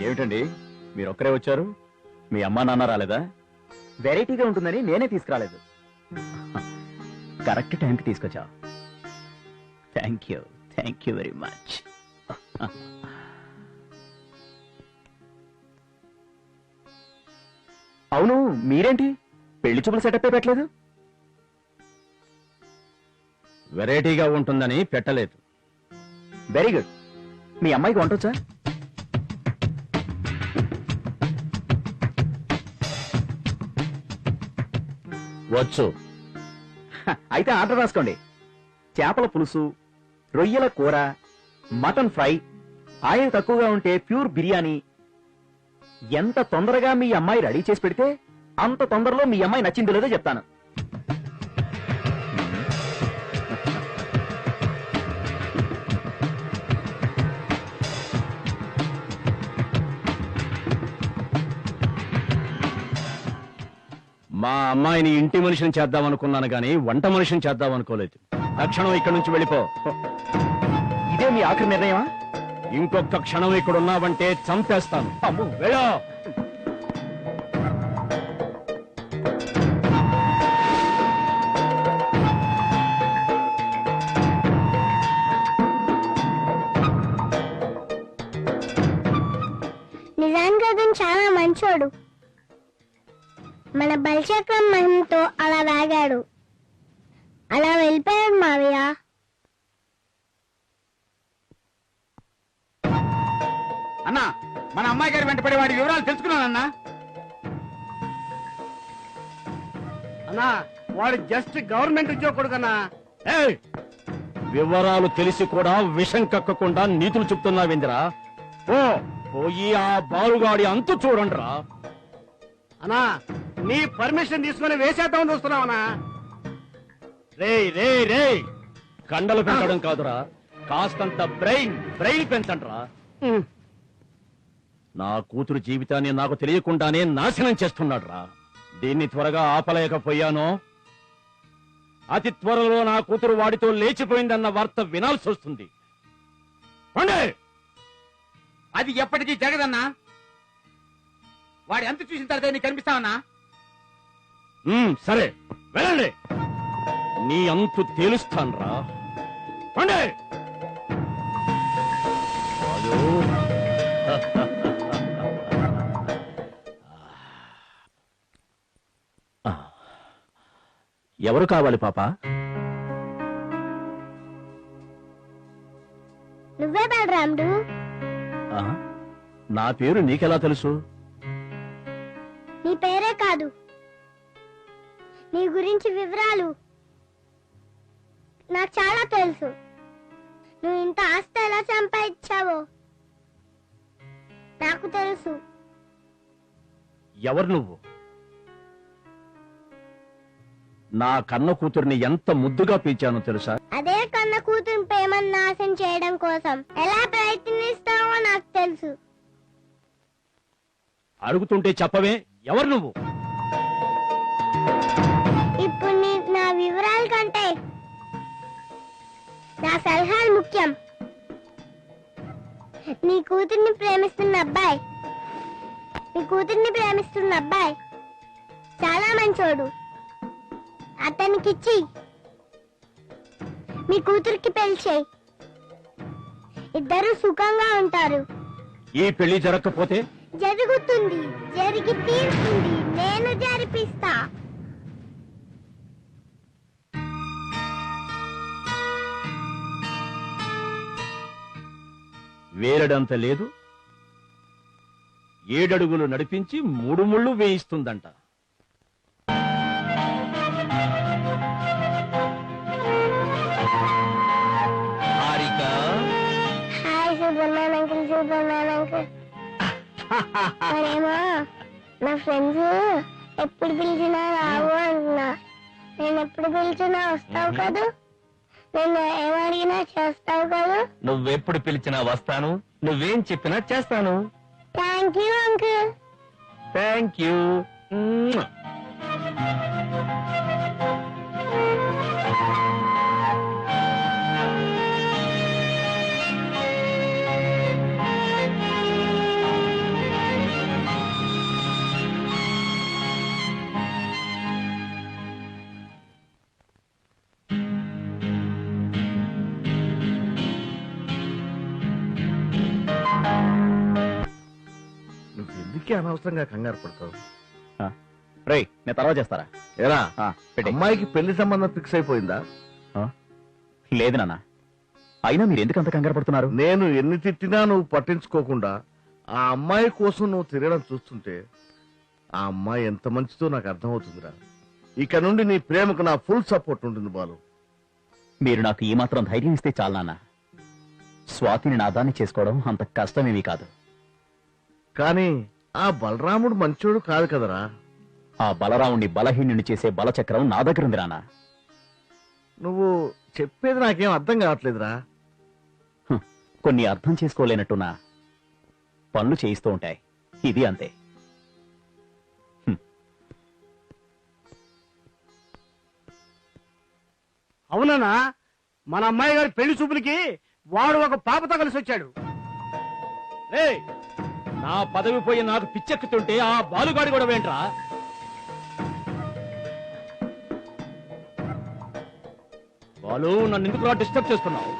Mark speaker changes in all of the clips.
Speaker 1: ఏమిటండి? మీరు ఒక్కరే వచ్చారు? మీ అమ్మా నాన్న రాలేదా?
Speaker 2: వెరైటీగా ఉంటుందని నేనే తీసుకురాలేదు.
Speaker 1: కరెక్ట్ టైంకి తీసుకొచ్చా thank you. Thank you very much.
Speaker 2: అవును మీరేంటి? పెళ్ళి చూపుల సెటప్ పెట్టలేదు?
Speaker 1: వెరైటీగా ఉంటుందని పెట్టలేదు.
Speaker 2: Very good. మీ అమ్మాయికి వంటొచ్చా
Speaker 1: వచ్చు.
Speaker 2: అయితే ఆర్డర్ రాసుకోండి. చేపల పులుసు రొయ్యల కూర మటన్ ఫ్రై ఆయిల్ తక్కువగా ఉంటే ప్యూర్ బిర్యానీ. ఎంత తొందరగా మీ అమ్మాయి రెడీ చేసి పెడితే అంత తొందరలో మీ అమ్మాయి నచ్చింది లేదో చెప్తాను.
Speaker 1: మా అమ్మాయిని ఇంటి మనిషిని చేద్దాం అనుకున్నాను కానీ వంట మనిషిని చేద్దాం అనుకోలేదు. తక్షణం ఇక్కడి నుంచి వెళ్ళిపో.
Speaker 2: ఇదే మీ ఆఖరి నిర్ణయమా?
Speaker 1: ఇంకొక క్షణం ఇక్కడ ఉన్నావంటే చంపేస్తాను వెళ్ళో.
Speaker 3: మన బలిచక్రం మహిమతో అలా వాగాడు. అలా వెళ్ళిపోయాడు మావయ్య.
Speaker 4: అన్నా మన అమ్మాయి గారి వెంటపడే వాడి వివరాలు తెలుసుకున్నానన్నా అన్నా. వాడు జస్ట్ గవర్నమెంట్ ఉద్యోగుడు కన్నా.
Speaker 1: ఏయ్! వివరాలు తెలిసి కూడా విషం కక్కకుండా నీతులు చెప్తున్నావేందిరా ఓ. పోయి ఆ బాలుగాడి అంతు చూడండిరా.
Speaker 4: అన్నా నీ పర్మిషన్ తీసుకుని వేసేద్దామని చూస్తున్నావనా?
Speaker 1: రేయ్ రేయ్ రేయ్. కండలు పెంచడం కాదురా. కాస్తంత బ్రెయిన్ బ్రెయిన్ పెంచండిరా. నా కూతురు జీవితాన్ని నాకు తెలియకుండానే నాశనం చేస్తున్నాడు రా దీన్ని త్వరగా ఆపలేకపోయానో. అతి త్వరలో నా కూతురు వాడితో లేచిపోయిందన్న వార్త వినాల్సి వస్తుంది.
Speaker 4: అది ఎప్పటికీ జరగదన్నా. వాడి ఎంత చూసిన తర్వాత నీకు కనిపిస్తావన్నా?
Speaker 1: సరే వెళ్ళండి. నీ అంతు అదో. ఆ. ఎవరు కావాలి పాప?
Speaker 3: నువ్వే బలరాముడు.
Speaker 1: ఆ? నా పేరు నీకెలా తెలుసు?
Speaker 3: నీ పేరే కాదు. నీ గురించి వివరాలు నాకు చాలా తెలుసు. నువ్వు ఇంత ఆస్తి ఎలా సంపాదించావో నాకు తెలుసు.
Speaker 1: ఎవరు నువ్వు? నా కన్న కూతుర్ని ఎంత ముద్దుగా పీల్చానో తెలుసా?
Speaker 3: అదే కన్న కూతురు ప్రేమను నాశనం చేయడం కోసం ఎలా ప్రయత్నిస్తావో నాకు తెలుసు.
Speaker 1: అడుగుతుంటే చెప్పవే ఎవరు నువ్వు?
Speaker 3: నా సలహాలు ముఖ్యం. నీ కూతుర్ని ప్రేమిస్తున్న అబ్బాయి నీ కూతుర్ని ప్రేమిస్తున్న అబ్బాయి చాలా మంచోడు. అతనికిచ్చి మీ కూతురికి పెళ్ళి చేయి. ఇద్దరు సుఖంగా ఉంటారు.
Speaker 1: ఈ పెళ్ళి జరగకపోతే?
Speaker 3: జరుగుతుంది జరిగి తీరుతుంది. నేను జరిపిస్తా.
Speaker 1: వేరడంత లేదు. ఏడడుగులు నడిపించి మూడు ముళ్ళు వేయిస్తుందంట.
Speaker 3: మరేమో నా ఫ్రెండ్స్ ఎప్పుడు పిలిచినా రావు అంటున్నా. నేను ఎప్పుడు పిలిచినా వస్తావు కదూ? నేను ఏమడిగినా చేస్తావు కదూ?
Speaker 5: నువ్వెప్పుడు పిలిచినా వస్తాను నువ్వేం చెప్పినా చేస్తాను.
Speaker 3: Thank you uncle
Speaker 5: thank you
Speaker 6: అనవసరంగా కంగారు పడతావు.
Speaker 2: రే నేను తర్వాత చేస్తారా? ఆ, పెట్టేయ్.
Speaker 6: అమ్మాయికి పెళ్ళి సంబంధం ఫిక్స్ అయిపోయిందా?
Speaker 2: లేదు నాన్న. అయినా మీరు ఎందుకు అంత కంగారు పడుతున్నారు?
Speaker 6: నేను ఎన్ని తిట్టినా నువ్వు పట్టించుకోకుండా ఆ అమ్మాయి కోసం నువ్వు తిరగడం చూస్తుంటే ఆ అమ్మాయి ఎంత మంచిదో నాకు అర్థమవుతుందిరా. ఇక నుండి నీ ప్రేమకు నా ఫుల్ సపోర్ట్ ఉంటుంది బాలు.
Speaker 2: మీరు నాకు ఈ మాత్రం ధైర్యం ఇస్తే చాలు నాన్న. స్వాతిని నాదాన్ని చేసుకోవడం అంత కష్టమేమీ కాదు.
Speaker 6: కానీ ఆ బలరాముడు మంచోడు కాదు కదరా.
Speaker 2: ఆ బలరాముణ్ణి బలహీనుని చేసే బలచక్రం నా దగ్గర ఉంది నాన్న
Speaker 6: నువ్వు చెప్పేది నాకేం అర్థం కావట్లేదురా.
Speaker 2: కొన్ని అర్థం చేసుకోలేనట్టున్నా. పనులు చేయిస్తూ ఉంటాయి. ఇది అంతే.
Speaker 4: అవునన్నా మన అమ్మాయి గారి పెళ్ళి చూపులకి వాడు ఒక పాపతో కలిసి వచ్చాడు
Speaker 1: రేయ్, నా పదవి పోయి నాకు పిచ్చెక్కుతుంటే ఆ బాలుగాడి కూడా వేంట్రా బాలు నన్ను ఎందుకు డిస్టర్బ్ చేస్తున్నావు?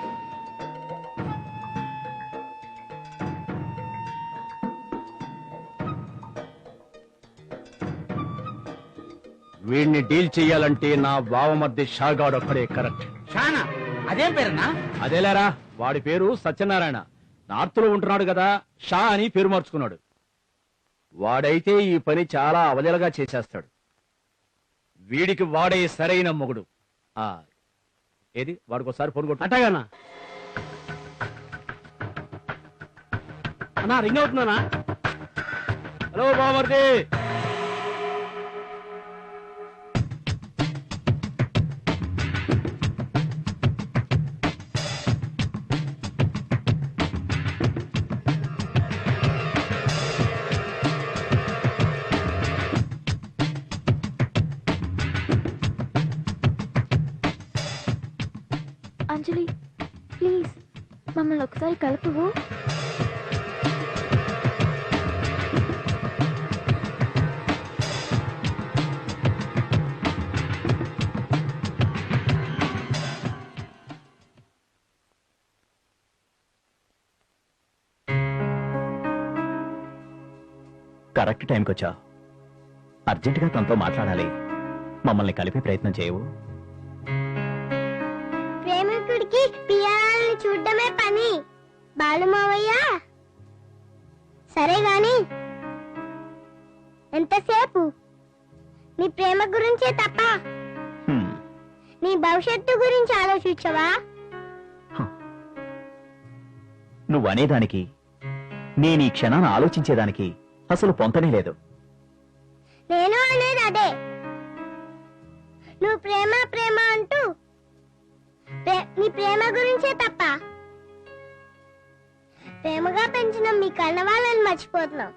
Speaker 1: వీడిని డీల్ చెయ్యాలంటే నా బావమర్ది షాగాడు ఒక్కడే కరెక్ట్.
Speaker 4: షానా? అదేం పేరన్నా?
Speaker 1: అదేలేరా వాడి పేరు సత్యనారాయణ. నార్త్లో ఉంటున్నాడు కదా షా అని పేరు మార్చుకున్నాడు. వాడైతే ఈ పని చాలా అవలీలగా చేసేస్తాడు. వీడికి వాడే సరైన మొగుడు. ఆ ఏది? వాడికి ఒకసారి ఫోన్ కొట్టు.
Speaker 4: అట్టగానా అన్నా. రింగ్ అవుతుందన్నా?
Speaker 1: హలో బామర్ది
Speaker 3: ఒకసారి కలుపువు
Speaker 2: కరెక్ట్ టైంకి వచ్చా అర్జెంటుగా తనతో మాట్లాడాలి. మమ్మల్ని కలిపే ప్రయత్నం చేయవు.
Speaker 3: ప్రేమికుడికి చూడడమే పని. బాలుమావయ్య? సరే గాని ఎంతసేపు? నీ ప్రేమ గురించే తప్ప. నీ భవిష్యత్తు గురించి ఆలోచించవా?
Speaker 2: నువ్వు అనేదానికి నేను ఈ క్షణాన్ని ఆలోచించేదానికి అసలు పొంతనే లేదు.
Speaker 3: నేను అనేది అదే. నువ్వు ప్రేమ ప్రేమ అంటూ నీ ప్రేమ గురించే తప్ప కలవాలని మర్చిపోతున్నాం.